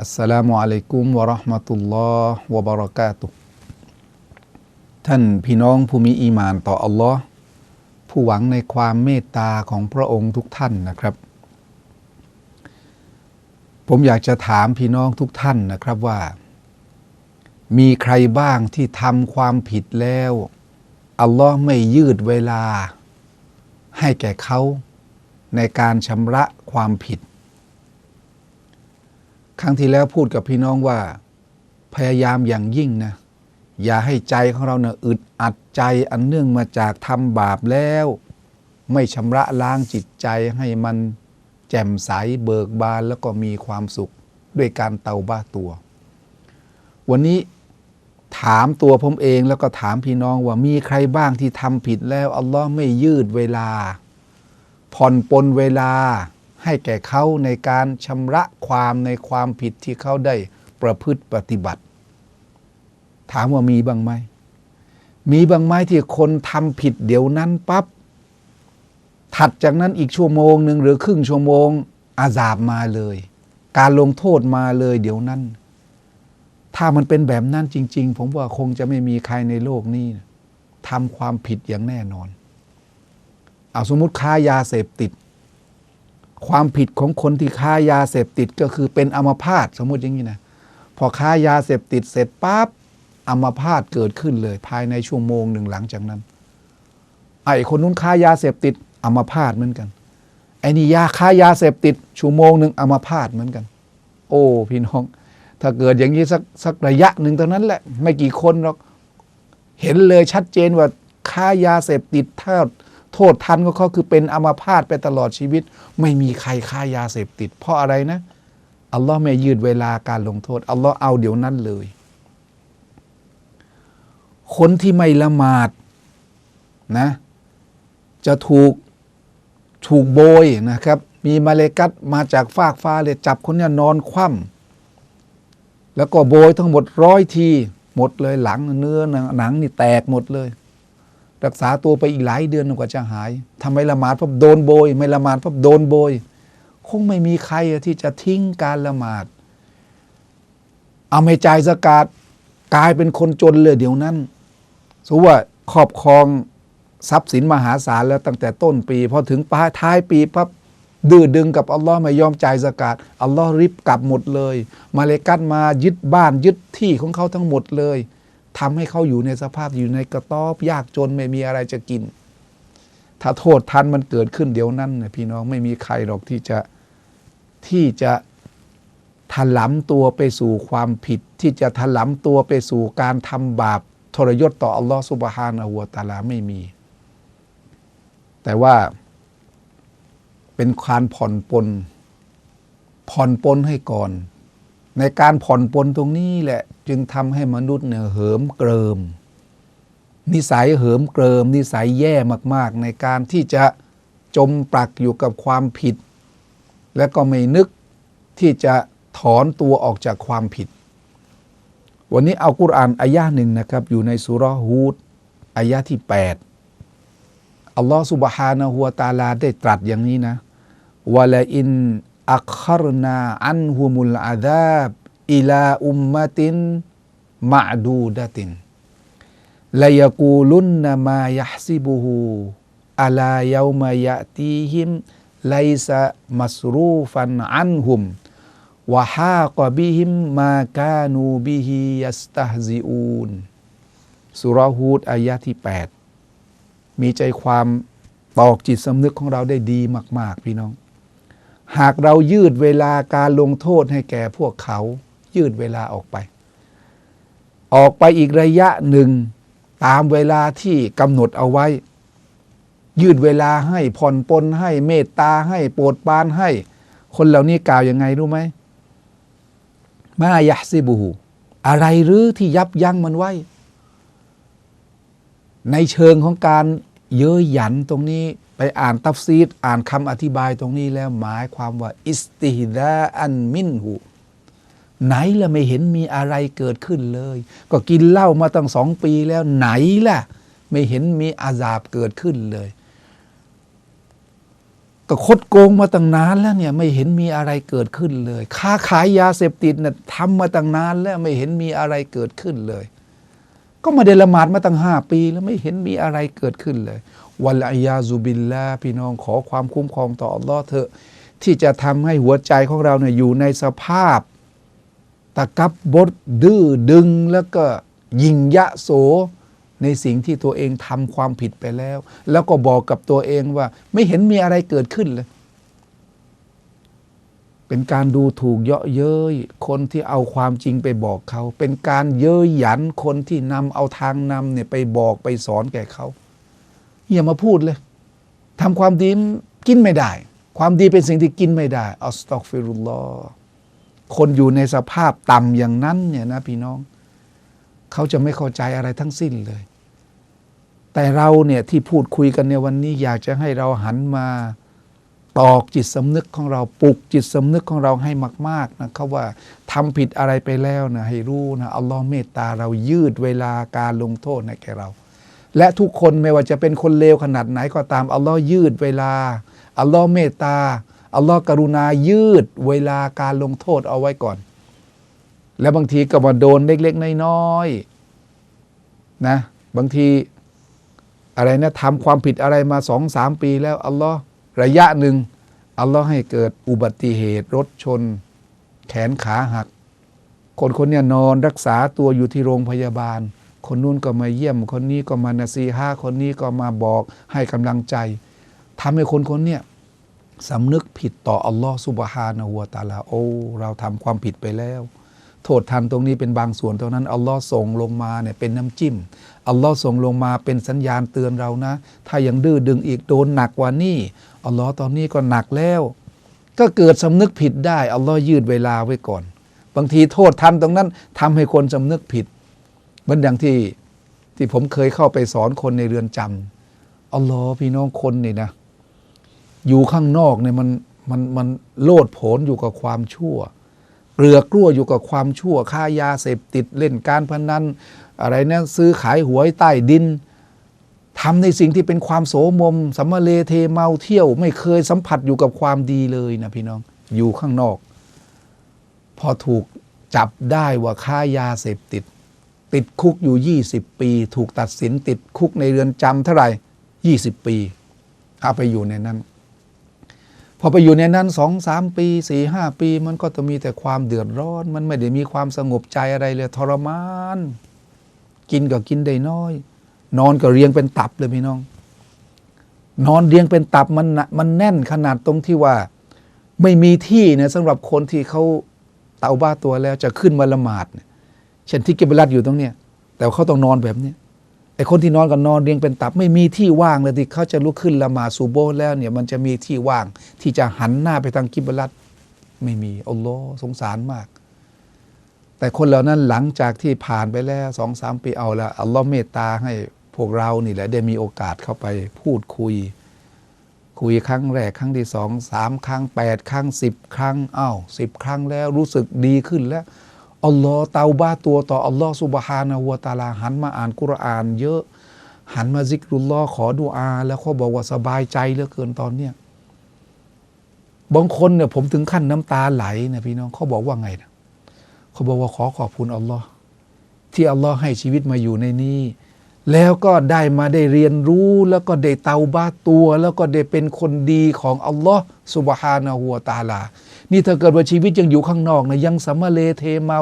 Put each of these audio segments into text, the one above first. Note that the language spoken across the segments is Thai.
อัสสลามุอะลัยกุมวะราะห์มะตุลลอฮ์วะบะเราะกาตุท่านพี่น้องผู้มีอีมานต่ออัลลอฮ์ผู้หวังในความเมตตาของพระองค์ทุกท่านนะครับ ผมอยากจะถามพี่น้องทุกท่านนะครับว่า มีใครบ้างที่ทำความผิดแล้วอัลลอฮ์ไม่ยืดเวลา ให้แก่เขาในการชำระความผิด ครั้งที่แล้วพูดกับพี่น้องว่า พยายามอย่างยิ่งนะ อย่าให้ใจของเราเนี่ยอึดอัดใจอันเนื่องมาจากทำบาปแล้ว ไม่ชำระล้างจิตใจให้มันแจ่มใสเบิกบานแล้วก็มีความสุขด้วยการเตาบ้าตัว วันนี้ถามตัวผมเองแล้วก็ถามพี่น้องว่ามีใครบ้างที่ทำผิดแล้ว อัลลอฮ์ไม่ยืดเวลา ผ่อนปลนเวลา ให้แก่เขาในการชำระความในความผิดที่เขาได้ประพฤติปฏิบัติ ถามว่ามีบ้างไหม มีบ้างไหมที่คนทำผิดเดี๋ยวนั้นปับ๊บถัดจากนั้นอีกชั่วโมงหนึ่งหรือครึ่งชั่วโมง อาซาบมาเลย การลงโทษมาเลยเดี๋ยวนั้น ถ้ามันเป็นแบบนั้นจริง ๆ ผมว่าคงจะไม่มีใครในโลกนี้ทำความผิดอย่างแน่นอน เอาสมมติค้ายาเสพติด ความผิดของคนที่ค้ายาเสพติดก็คือเป็นอัมพาตสมมติอย่างนี้นะพอค้ายาเสพติดเสร็จปั๊บอัมพาตเกิดขึ้นเลย ภายในชั่วโมงหนึ่งหลังจากนั้น ไอ้คนนู้นค้ายาเสพติดอัมพาตเหมือนกันไอ้นี่ยาค้ายาเสพติด ชั่วโมงหนึ่งอัมพาตเหมือนกัน โอ้พี่น้อง ถ้าเกิดอย่างนี้สักสักระยะหนึ่งเท่านั้นแหละ ไม่กี่คนหรอกเห็นเลยชัดเจนว่าค้ายาเสพติดถ้า โทษทันก็เขาคือเป็นอัมพาตไปตลอดชีวิต ไม่มีใครค้ายาเสพติด เพราะอะไรนะอัลลอฮ์ไม่ยืดเวลาการลงโทษอัลลอฮ์เอาเดี๋ยวนั้นเลย คนที่ไม่ละหมาดนะจะถูกถูกโบยนะครับ มีมาเลกัตมาจากฟากฟ้าเลยจับคนเนี้นอนคว่ำแล้วก็โบยทั้งหมดร้อยที หมดเลยหลังเนื้อหนังนี่แตกหมดเลย รักษาตัวไปอีกหลายเดือนกว่าจะหายทำไมละหมาดเพราะโดนโบย ไม่ละหมาดเพราะโดนโบย คงไม่มีใครที่จะทิ้งการละหมาด เอาไม่จ่ายสกาดกลายเป็นคนจนเลยเดี๋ยวนั้นสมมติว่าครอบครองทรัพย์สินมหาศาลแล้วตั้งแต่ต้นปีพอถึงปลายท้ายปีปั๊บดื้อดึงกับอัลลอฮ์ไม่ยอมจ่ายสกาดอัลลอฮ์ริบกลับหมดเลย มาเลกัดมายึดบ้านยึดที่ของเขาทั้งหมดเลย ทำให้เขาอยู่ในสภาพอยู่ในกระต๊อบยากจนไม่มีอะไรจะกิน ถ้าโทษทันมันเกิดขึ้นเดี๋ยวนั้นนะพี่น้องไม่มีใครหรอกที่จะที่จะถลำตัวไปสู่ความผิด ที่จะถลำตัวไปสู่การทำบาปทรยศต่ออัลลอฮ์สุบฮานะฮูวตาลาไม่มี แต่ว่าเป็นการผ่อนปลนผ่อนปลนให้ก่อน ในการผ่อนปลนตรงนี้แหละ จึงทำให้มนุษย์เนี่ยเหิมเกริม นิสัยเหิมเกริม นิสัยแย่มากๆ ในการที่จะจมปลักอยู่กับความผิด และก็ไม่นึกที่จะถอนตัวออกจากความผิด วันนี้เอากุรอานอายะหนึ่งนะครับ อยู่ในสุรฮูดอายะที่ 8 อัลลอฮฺสุบฮานะฮูวตาลาได้ตรัสอย่างนี้นะวะลาอินอัครนาอันฮุมุลอาดาบ อิลาอุมมะตินมะดูดะตินลายกูลุนนมายะซิบุฮูอัลาเยามายะตีฮิมไลซะมัสรูฟันอันฮุมวะฮากบิฮิมมากานูบิฮิยัสตฮซิอูนสุรห์ฮูดอายะที่ 8 มีใจความตอกจิตสำนึกของเราได้ดีมาก ๆ พี่น้อง หากเรายืดเวลาการลงโทษให้แก่พวกเขา ยืดเวลาออกไป ออกไปอีกระยะหนึ่ง ตามเวลาที่กำหนดเอาไว้ ยืดเวลาให้ผ่อนปลนให้เมตตาให้โปรดปรานให้ คนเหล่านี้กล่าวยังไงรู้ไหมมายะซิบู อะไรหรือที่ยับยั้งมันไว้ ในเชิงของการเย้ยหยันตรงนี้ไปอ่านตัฟซีดอ่านคำอธิบายตรงนี้แล้วหมายความว่า อิสติฮดาอันมินหู ไหนล่ะไม่เห็นมีอะไรเกิดขึ้นเลย ก็กินเหล้ามาตั้งสองปีแล้วไหนล่ะ ไม่เห็นมีอาซาบเกิดขึ้นเลย ก็คดโกงมาตั้งนานแล้วเนี่ยไม่เห็นมีอะไรเกิดขึ้นเลย ค้าขายยาเสพติดเนี่ยทำมาตั้งนานแล้วไม่เห็นมีอะไรเกิดขึ้นเลย ก็มาได้ลมาดมาตั้งห้าปีแล้วไม่เห็นมีอะไรเกิดขึ้นเลยวัลอยาซุบิลลาพี่น้องขอความคุ้มครองต่ออัลลอฮ์เถอะที่จะทำให้หัวใจของเราเนี่ยอยู่ในสภาพ ตะกับบดดื้อดึงแล้วก็ยิงยะโสในสิ่งที่ตัวเองทำความผิดไปแล้ว แล้วก็บอกกับตัวเองว่าไม่เห็นมีอะไรเกิดขึ้นเลย เป็นการดูถูกเยาะเย้ยคนที่เอาความจริงไปบอกเขา เป็นการเย้ยหยันคนที่นำเอาทางนำเนี่ยไปบอกไปสอนแก่เขาอย่ามาพูดเลยทำความดีกินไม่ได้ ความดีเป็นสิ่งที่กินไม่ได้อัสตักฟิรุลลอฮ์ คนอยู่ในสภาพต่ำอย่างนั้นเนี่ยนะพี่น้อง เขาจะไม่เข้าใจอะไรทั้งสิ้นเลย แต่เราเนี่ยที่พูดคุยกันในวันนี้อยากจะให้เราหันมาตอกจิตสำนึกของเราปลุกจิตสำนึกของเราให้มาก ๆนะครับว่าทำผิดอะไรไปแล้วนะให้รู้นะอัลลอฮ์เมตตาเรายืดเวลาการลงโทษให้แก่เรา และทุกคนไม่ว่าจะเป็นคนเลวขนาดไหนก็ตามอัลลอฮ์ยืดเวลาอัลลอฮ์เมตตา อัลลอฮ์กรุณายืดเวลาการลงโทษเอาไว้ก่อน แล้วบางทีก็มาโดนเล็กๆน้อยๆนะบางทีอะไรนะทำความผิดอะไรมาสองสามปีแล้วอัลลอฮ์ระยะหนึ่งอัลลอฮ์ให้เกิดอุบัติเหตุรถชน แขนขาหัก คนคนเนี้ยนอนรักษาตัวอยู่ที่โรงพยาบาล คนนู้นก็มาเยี่ยม คนนี้ก็มานาซีฮาคนนี้ก็มาบอกให้กำลังใจทำให้คนคนเนี้ย สำนึกผิดต่ออัลลอฮ์สุบฮานะฮูวตาลาโอ้เราทำความผิดไปแล้ว โทษทันตรงนี้เป็นบางส่วนเท่านั้นอัลลอฮ์ส่งลงมาเนี่ยเป็นน้ำจิ้มอัลลอฮ์ส่งลงมาเป็นสัญญาณเตือนเรานะ ถ้ายังดื้อดึงอีกโดนหนักกว่านี้อัลลอฮ์ตอนนี้ก็หนักแล้ว ก็เกิดสำนึกผิดได้อัลลอฮ์ยืดเวลาไว้ก่อน บางทีโทษทันตรงนั้นทำให้คนสำนึกผิดเหมือนอย่างที่ที่ผมเคยเข้าไปสอนคนในเรือนจำอัลลอฮ์พี่น้องคนนี่นะ อยู่ข้างนอกเนี่ยมันมันมันโลดโผนอยู่กับความชั่วเกลือกลั้วอยู่กับความชั่วค่ายาเสพติดเล่นการพนันอะไรนะซื้อขายหวยใต้ดินทำในสิ่งที่เป็นความโสมมสัมมาเลเทเมาเที่ยว ไม่เคยสัมผัสอยู่กับความดีเลยนะพี่น้องอยู่ข้างนอก พอถูกจับได้ว่าค้ายาเสพติด ติดคุกอยู่ 20 ปี ถูกตัดสินติดคุกในเรือนจำเท่าไหร่ 20 ปีเอาไปอยู่ในนั้น พอไปอยู่ในนั้นสองสามปีสี่ห้าปี มันก็จะมีแต่ความเดือดร้อน มันไม่ได้มีความสงบใจอะไรเลยทรมาน กินก็กินได้น้อย นอนก็เรียงเป็นตับเลยพี่น้อง นอนเรียงเป็นตับมันมันแน่นขนาดตรงที่ว่า ไม่มีที่เนี่ยสำหรับคนที่เขาเตาบ้าตัวแล้วจะขึ้นมาละหมาดเนี่ยเช่นที่เกบรัดอยู่ตรงเนี้ยแต่เขาต้องนอนแบบเนี้ย ไอ้คนที่นอนก็นอนเรียงเป็นตับไม่มีที่ว่างเลยที่เขาจะลุกขึ้นละหมาดซูโบแล้วเนี่ยมันจะมีที่ว่างที่จะหันหน้าไปทางกิบลัดไม่มีอัลลอฮ์สงสารมาก แต่คนเหล่านั้นหลังจากที่ผ่านไปแล้วสองสามปีเอาละอัลลอฮ์เมตตาให้พวกเรานี่แหละได้มีโอกาสเข้าไปพูดคุย คุยครั้งแรกครั้งที่สองสามครั้งแปดครั้งสิบครั้งอ้าวสิบครั้งแล้วรู้สึกดีขึ้นแล้ว อัลลอฮ์เตาบ้าตัวต่ออัลลอฮ์สุบฮานะฮูวตาลาหันมาอ่านกุรอานเยอะ หันมาซิกรุลลอฮ์ขอดุอา แล้วเขาบอกว่าสบายใจเหลือเกินตอนเนี้ยบางคนเนี่ยผมถึงขั้นน้ำตาไหลนะพี่น้องเขาบอกว่าไงนะเขาบอกว่าขอขอบคุณอัลลอฮ์ที่อัลลอฮ์ให้ชีวิตมาอยู่ในนี้ แล้วก็ได้มาได้เรียนรู้แล้วก็ได้เตาบ้าตัว แล้วก็ได้เป็นคนดีของอัลลอฮ์สุบฮานะฮูวตาลา นี่ถ้าเกิดว่าชีวิตยังอยู่ข้างนอกนะยังสัมมาเลเทเมา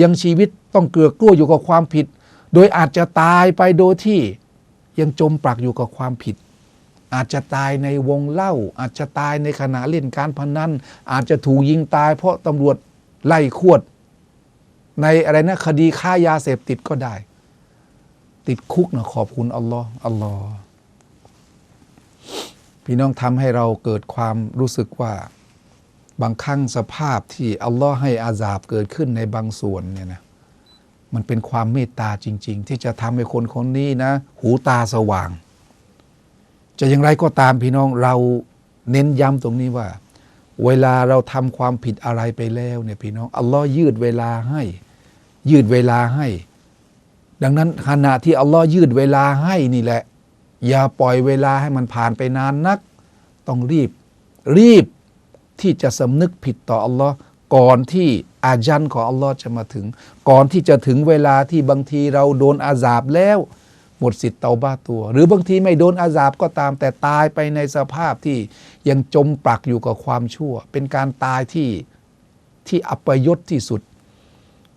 ยังชีวิตต้องเกลือกกลั้วอยู่กับความผิด โดยอาจจะตายไปโดยที่ยังจมปลักอยู่กับความผิด อาจจะตายในวงเล่า อาจจะตายในขณะเล่นการพนันอาจจะถูกยิงตายเพราะตำรวจไล่ขวด ในอะไรนะคดีค้ายาเสพติดก็ได้ ติดคุกนะขอบคุณอัลลอฮ์อัลลอฮ์พี่น้องทำให้เราเกิดความรู้สึกว่า บางครั้งสภาพที่อัลลอฮ์ให้อาซาบเกิดขึ้นในบางส่วนเนี่ยนะมันเป็นความเมตตาจริง ๆ ที่จะทำให้คนคนนี้นะ หูตาสว่าง จะอย่างไรก็ตามพี่น้องเราเน้นย้ำตรงนี้ว่า เวลาเราทำความผิดอะไรไปแล้วเนี่ยพี่น้องอัลลอฮ์ยืดเวลาให้ ยืดเวลาให้ ดังนั้นขณะที่อัลลอฮ์ยืดเวลาให้นี่แหละ อย่าปล่อยเวลาให้มันผ่านไปนานนัก ต้องรีบ รีบ ที่จะสำนึกผิดต่ออัลลอฮ์ก่อนที่อาจันของอัลลอฮ์จะมาถึง ก่อนที่จะถึงเวลาที่บางทีเราโดนอาซาบแล้ว หมดสิทธิ์เตาบ้าตัว หรือบางทีไม่โดนอาซาบก็ตามแต่ตายไปในสภาพที่ยังจมปลักอยู่กับความชั่ว เป็นการตายที่ที่อัปยศที่สุด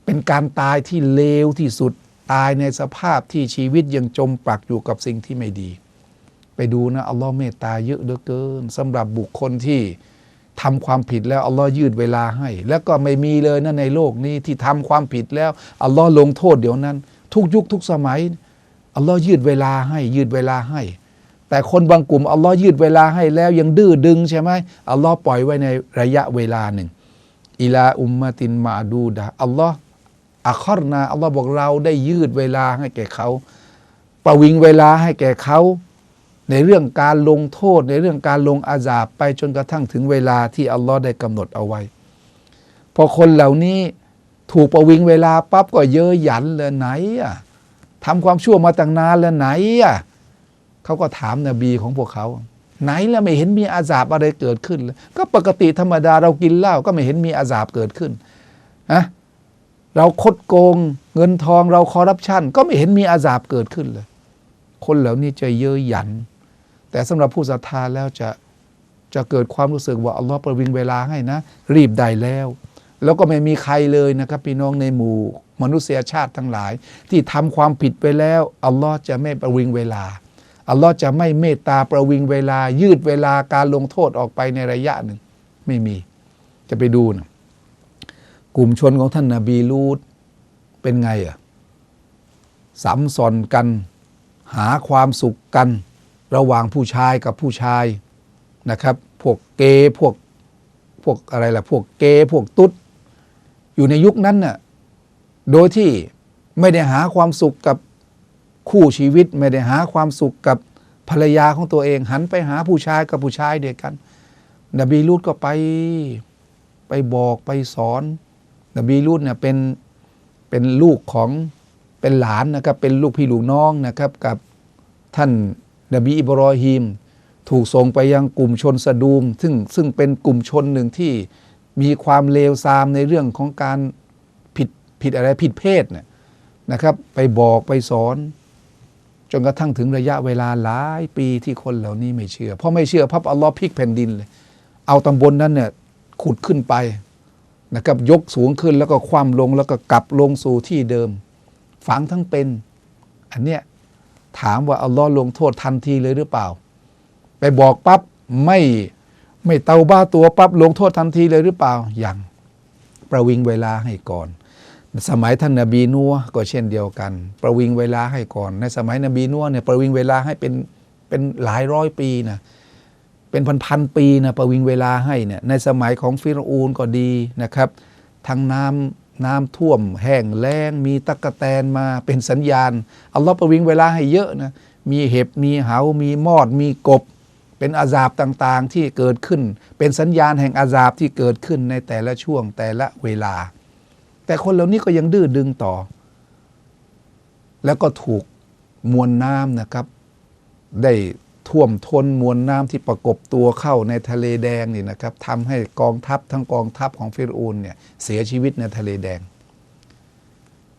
เป็นการตายที่เลวที่สุด ตายในสภาพที่ชีวิตยังจมปลักอยู่กับสิ่งที่ไม่ดี ไปดูนะอัลลอฮ์เมตตาเยอะเหลือเกินสำหรับบุคคลที่ ทำความผิดแล้วอัลลอฮ์ยืดเวลาให้ แล้วก็ไม่มีเลยนะในโลกนี้ที่ทำความผิดแล้วอัลลอฮ์ลงโทษเดี๋ยวนั้น ทุกยุคทุกสมัยอัลลอฮ์ยืดเวลาให้ ยืดเวลาให้ แต่คนบางกลุ่มอัลลอฮ์ยืดเวลาให้แล้วยังดื้อดึงใช่ไหมอัลลอฮ์ปล่อยไว้ในระยะเวลาหนึ่งอิลาอุมมาตินมาดูดะอัลลอฮ์อัครนาอัลลอฮ์บอกเราได้ยืดเวลาให้แก่เขา ประวิงเวลาให้แก่เขา ในเรื่องการลงโทษ ในเรื่องการลงอาญาไปจนกระทั่งถึงเวลาที่อัลลอฮ์ได้กำหนดเอาไว้ พอคนเหล่านี้ถูกประวิงเวลาปั๊บก็เยอะหยันเลยไหนอะทำความชั่วมาตั้งนานแล้วไหนอะเขาก็ถามนบีของพวกเขา ไหนแล้วไม่เห็นมีอาซาบอะไรเกิดขึ้นเลยก็ปกติธรรมดาเรากินเหล้าก็ไม่เห็นมีอาซาบเกิดขึ้นนะเราคดโกงเงินทองเราคอร์รัปชันก็ไม่เห็นมีอาซาบเกิดขึ้นเลย คนเหล่านี้จะเยอะหยัน แต่สำหรับผู้ศรัทธาแล้วจะจะเกิดความรู้สึกว่าอัลลอฮ์ประวิงเวลาให้นะ รีบได้แล้ว แล้วก็ไม่มีใครเลยนะครับพี่น้องในหมู่ มนุษยชาติทั้งหลาย ที่ทำความผิดไปแล้วอัลลอฮ์จะไม่ประวิงเวลาอัลลอฮ์จะไม่เมตตาประวิงเวลา ยืดเวลาการลงโทษออกไปในระยะหนึ่ง ไม่มี จะไปดูนะกลุ่มชนของท่านนาบีลูดเป็นไงอะสัมสอนกัน หาความสุขกัน ระหว่างผู้ชายกับผู้ชายนะครับ พวกเกย์พวกพวกอะไรล่ะ พวกเกย์พวกตุ๊ด อยู่ในยุคนั้นน่ะ โดยที่ไม่ได้หาความสุขกับคู่ชีวิต ไม่ได้หาความสุขกับภรรยาของตัวเอง หันไปหาผู้ชายกับผู้ชายเดียวกัน นบีลูดก็ไปไปบอกไปสอน นบีลูดเนี่ยเป็นเป็นลูกของเป็นหลานนะครับ เป็นลูกพี่ลูกน้องนะครับ กับท่าน นบีอิบรอฮีม ถูกส่งไปยังกลุ่มชนสะดูม ซึ่งซึ่งเป็นกลุ่มชนหนึ่งที่มีความเลวทรามในเรื่องของการผิดผิดอะไรผิดเพศเนี่ยนะครับ ไปบอกไปสอน จนกระทั่งถึงระยะเวลาหลายปีที่คนเหล่านี้ไม่เชื่อ เพราะไม่เชื่อพับอัลลอฮ์พลิกแผ่นดินเลย เอาตำบลนั้นเนี่ยขุดขึ้นไปนะครับยกสูงขึ้นแล้วก็คว่ำลงแล้วก็กลับลงสู่ที่เดิม ฝังทั้งเป็น อันเนี้ย ถามว่าอัลลอฮ์ลงโทษทันทีเลยหรือเปล่า ไปบอกปั๊บไม่ไม่เตาบ้าตัวปั๊บลงโทษทันทีเลยหรือเปล่ายังประวิงเวลาให้ก่อน สมัยท่านนบีนัวก็เช่นเดียวกัน ประวิงเวลาให้ก่อน ในสมัยนบีนัวเนี่ยประวิงเวลาให้เป็นเป็นหลายร้อยปีนะเป็นพันพันๆปีนะประวิงเวลาให้เนี่ยในสมัยของฟิรูนก็ดีนะครับ ทั้งน้ำ น้ำท่วม แห้งแล้ง มีตะกะแตนมาเป็นสัญญาณ อัลลอฮ์ประวิงเวลาให้เยอะนะ มีเห็บ มีเหา มีมอด มีกบ เป็นอาซาบต่างๆที่เกิดขึ้น เป็นสัญญาณแห่งอาซาบที่เกิดขึ้นในแต่ละช่วงแต่ละเวลา แต่คนเหล่านี้ก็ยังดื้อดึงต่อ แล้วก็ถูกมวลน้ำนะครับ ได้ ท่วมท้นมวลน้ำที่ประกบตัวเข้าในทะเลแดงนี่นะครับทำให้กองทัพทั้งกองทัพของฟิรูนเนี่ยเสียชีวิตในทะเลแดง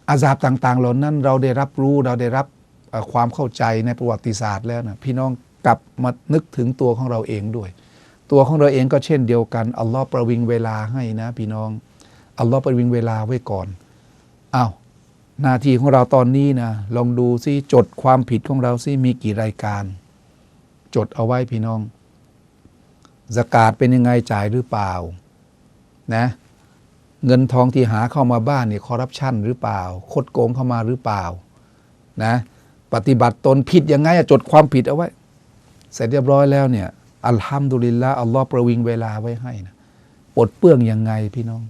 อาซาบต่างๆ เหล่านั้นเราได้รับรู้เราได้รับความเข้าใจในประวัติศาสตร์แล้วนะพี่น้องกลับมานึกถึงตัวของเราเองด้วย ตัวของเราเองก็เช่นเดียวกันอัลลอฮ์ประวิงเวลาให้นะ พี่น้องอัลลอฮ์ประวิงเวลาไว้ก่อนอ้าวหน้าที่ของเราตอนนี้นะลองดูซิจดความผิดของเราซิมีกี่รายการ จดเอาไว้พี่น้องสกาดเป็นยังไงจ่ายหรือเปล่านะเงินทองที่หาเข้ามาบ้านเนี่ยคอร์รัปชันหรือเปล่า คดโกงเข้ามาหรือเปล่านะปฏิบัติตนผิดยังไงจดความผิดเอาไว้ เสร็จเรียบร้อยแล้วเนี่ยอัลฮัมดุลิลละอัลลอฮ์ประวิงเวลาไว้ให้นะปลดเปื้องยังไงพี่น้อง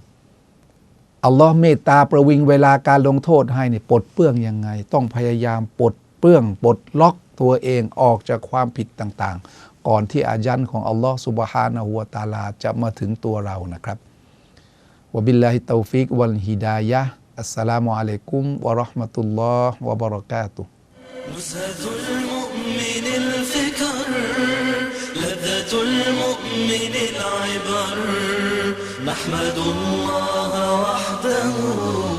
อัลลอฮ์เมตตาประวิงเวลาการลงโทษให้เนี่ยปลดเปื้องยังไง ต้องพยายามปลดเปื้องปลดล็อก ตัวเองออกจากความผิดต่างๆ ก่อนที่อายันของอัลลอฮ์สุบฮานะฮูวะตะอาลาจะมาถึงตัวเรานะครับวะบิลลาฮิตตอฟิกวัลฮิดายะห์อัสสลามุอะลัยกุมวะเราะห์มะตุลลอฮ์วะบะเราะกาตุฮ์ نزهة المؤمن الفكر لذة المؤمن العبر نحمد الله وحده